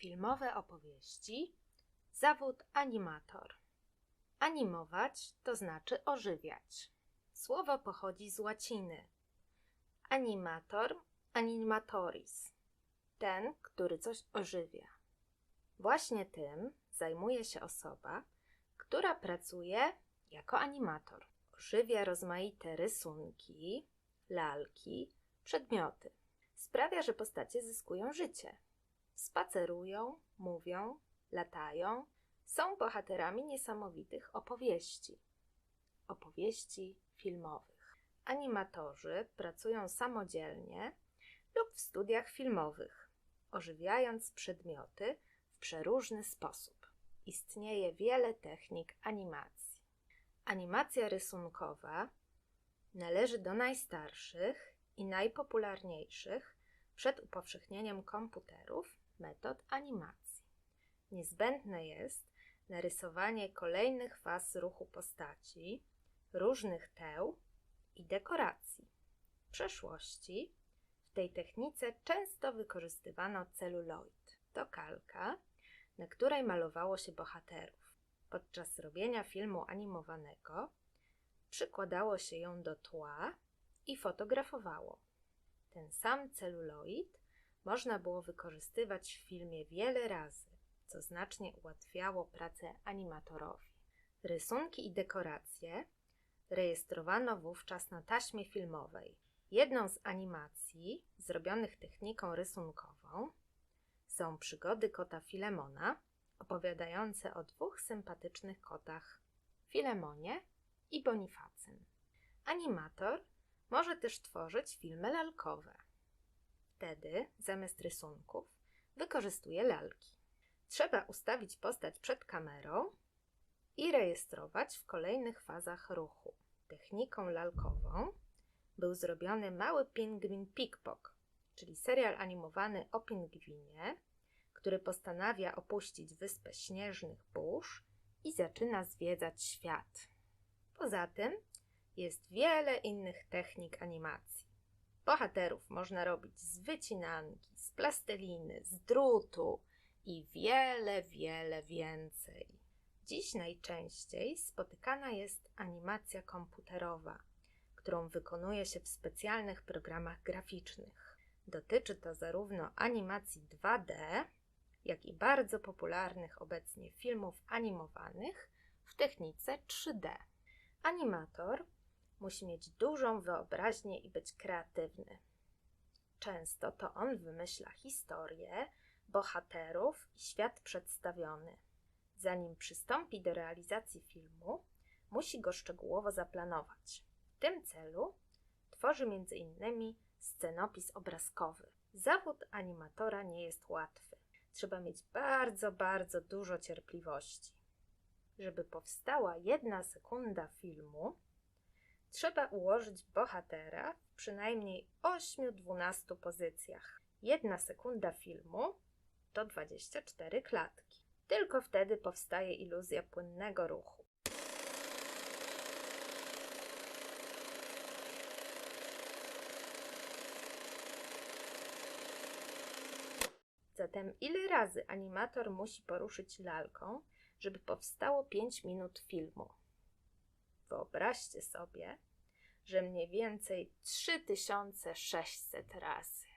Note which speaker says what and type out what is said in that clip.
Speaker 1: Filmowe opowieści. Zawód animator. Animować to znaczy ożywiać. Słowo pochodzi z łaciny. Animator, animatoris. Ten, który coś ożywia. Właśnie tym zajmuje się osoba, która pracuje jako animator. Ożywia rozmaite rysunki, lalki, przedmioty. Sprawia, że postacie zyskują życie. Spacerują, mówią, latają, są bohaterami niesamowitych opowieści. Opowieści filmowych. Animatorzy pracują samodzielnie lub w studiach filmowych, ożywiając przedmioty w przeróżny sposób. Istnieje wiele technik animacji. Animacja rysunkowa należy do najstarszych i najpopularniejszych przed upowszechnieniem komputerów metod animacji. Niezbędne jest narysowanie kolejnych faz ruchu postaci, różnych teł i dekoracji. W przeszłości w tej technice często wykorzystywano celuloid. To kalka, na której malowało się bohaterów. Podczas robienia filmu animowanego przykładało się ją do tła i fotografowało. Ten sam celuloid można było wykorzystywać w filmie wiele razy, co znacznie ułatwiało pracę animatorowi. Rysunki i dekoracje rejestrowano wówczas na taśmie filmowej. Jedną z animacji zrobionych techniką rysunkową są przygody kota Filemona, opowiadające o dwóch sympatycznych kotach Filemonie i Bonifacym. Animator może też tworzyć filmy lalkowe. Wtedy zamiast rysunków wykorzystuje lalki. Trzeba ustawić postać przed kamerą i rejestrować w kolejnych fazach ruchu. Techniką lalkową był zrobiony mały pingwin Pikpok, czyli serial animowany o pingwinie, który postanawia opuścić wyspę śnieżnych burz i zaczyna zwiedzać świat. Poza tym jest wiele innych technik animacji. Bohaterów można robić z wycinanki, z plasteliny, z drutu i wiele, wiele więcej. Dziś najczęściej spotykana jest animacja komputerowa, którą wykonuje się w specjalnych programach graficznych. Dotyczy to zarówno animacji 2D, jak i bardzo popularnych obecnie filmów animowanych w technice 3D. Animator musi mieć dużą wyobraźnię i być kreatywny. Często to on wymyśla historię, bohaterów i świat przedstawiony. Zanim przystąpi do realizacji filmu, musi go szczegółowo zaplanować. W tym celu tworzy m.in. scenopis obrazkowy. Zawód animatora nie jest łatwy. Trzeba mieć bardzo, bardzo dużo cierpliwości. Żeby powstała jedna sekunda filmu, trzeba ułożyć bohatera w przynajmniej 8-12 pozycjach. Jedna sekunda filmu to 24 klatki. Tylko wtedy powstaje iluzja płynnego ruchu. Zatem ile razy animator musi poruszyć lalką, żeby powstało 5 minut filmu? Wyobraźcie sobie, że mniej więcej 3600 razy.